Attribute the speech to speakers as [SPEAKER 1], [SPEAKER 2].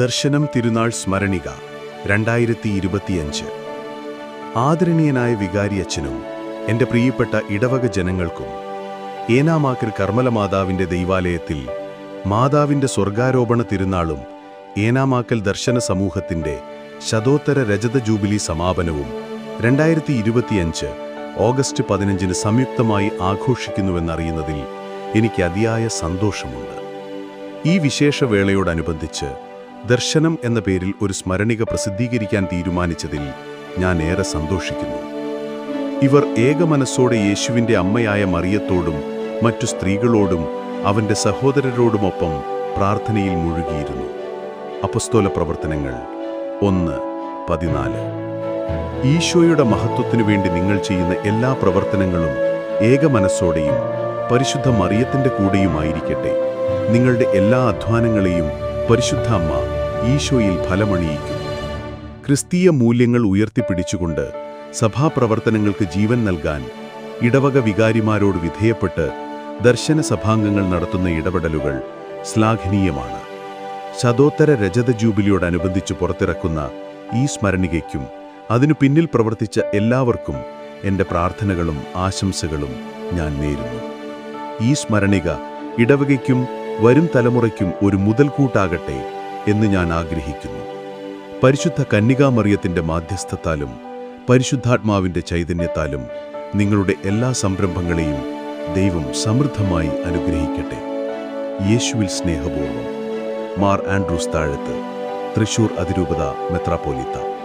[SPEAKER 1] ദർശനം തിരുനാൾ സ്മരണിക രണ്ടായിരത്തി ഇരുപത്തിയഞ്ച് ആദരണീയനായ വികാരി അച്ഛനും എന്റെ പ്രിയപ്പെട്ട ഇടവക ജനങ്ങൾക്കും ഏനാമാക്കർ കർമ്മല മാതാവിന്റെ ദൈവാലയത്തിൽ മാതാവിന്റെ സ്വർഗാരോപണ തിരുനാളും ഏനാമാക്കൽ ദർശന സമൂഹത്തിന്റെ ശതോത്തര രജത ജൂബിലി സമാപനവും രണ്ടായിരത്തി ഇരുപത്തിയഞ്ച് ഓഗസ്റ്റ് പതിനഞ്ചിന് സംയുക്തമായി ആഘോഷിക്കുന്നുവെന്നറിയുന്നതിൽ എനിക്ക് അതിയായ സന്തോഷമുണ്ട്. ഈ വിശേഷവേളയോടനുബന്ധിച്ച് ദർശനം എന്ന പേരിൽ ഒരു സ്മരണിക പ്രസിദ്ധീകരിക്കാൻ തീരുമാനിച്ചതിൽ ഞാൻ ഏറെ സന്തോഷിക്കുന്നു. ഇവർ ഏകമനസ്സോടെ യേശുവിന്റെ അമ്മയായ മറിയത്തോടും മറ്റു സ്ത്രീകളോടും അവന്റെ സഹോദരരോടുമൊപ്പം പ്രാർത്ഥനയിൽ മുഴുകിയിരുന്നു. അപസ്തോല പ്രവർത്തനങ്ങൾ ഒന്ന് പതിനാല്. ഈശോയുടെ മഹത്വത്തിനു വേണ്ടി നിങ്ങൾ ചെയ്യുന്ന എല്ലാ പ്രവർത്തനങ്ങളും ഏകമനസ്സോടെയും പരിശുദ്ധ മറിയത്തിന്റെ കൂടെയുമായിരിക്കട്ടെ. നിങ്ങളുടെ എല്ലാ അധ്വാനങ്ങളെയും പരിശുദ്ധ അമ്മ ഈശോയിൽ ഫലമണിയിക്കും. ക്രിസ്തീയ മൂല്യങ്ങൾ ഉയർത്തിപ്പിടിച്ചുകൊണ്ട് സഭാപ്രവർത്തനങ്ങൾക്ക് ജീവൻ നൽകാൻ ഇടവക വികാരിമാരോട് വിധേയപ്പെട്ട് ദർശന സഭാംഗങ്ങൾ നടത്തുന്ന ഇടപെടലുകൾ ശ്ലാഘനീയമാണ്. ശതോത്തര രജത ജൂബിലിയോടനുബന്ധിച്ച് പുറത്തിറക്കുന്ന ഈ സ്മരണികയ്ക്കും അതിനു പിന്നിൽ പ്രവർത്തിച്ച എല്ലാവർക്കും എന്റെ പ്രാർത്ഥനകളും ആശംസകളും ഞാൻ നേരുന്നു. ഈ സ്മരണിക ഇടവകയ്ക്കും വരും തലമുറയ്ക്കും ഒരു മുതൽക്കൂട്ടാകട്ടെ എന്ന് ഞാൻ ആഗ്രഹിക്കുന്നു. പരിശുദ്ധ കന്യകാമറിയത്തിന്റെ മാധ്യസ്ഥത്താലും പരിശുദ്ധാത്മാവിന്റെ ചൈതന്യത്താലും നിങ്ങളുടെ എല്ലാ സംരംഭങ്ങളെയും ദൈവം സമൃദ്ധമായി അനുഗ്രഹിക്കട്ടെ. യേശുവിൽ സ്നേഹപൂർവം. മാർ ആൻഡ്രൂസ് താഴത്ത് തൃശൂർ അതിരൂപത മെത്രാപ്പോലിത്ത.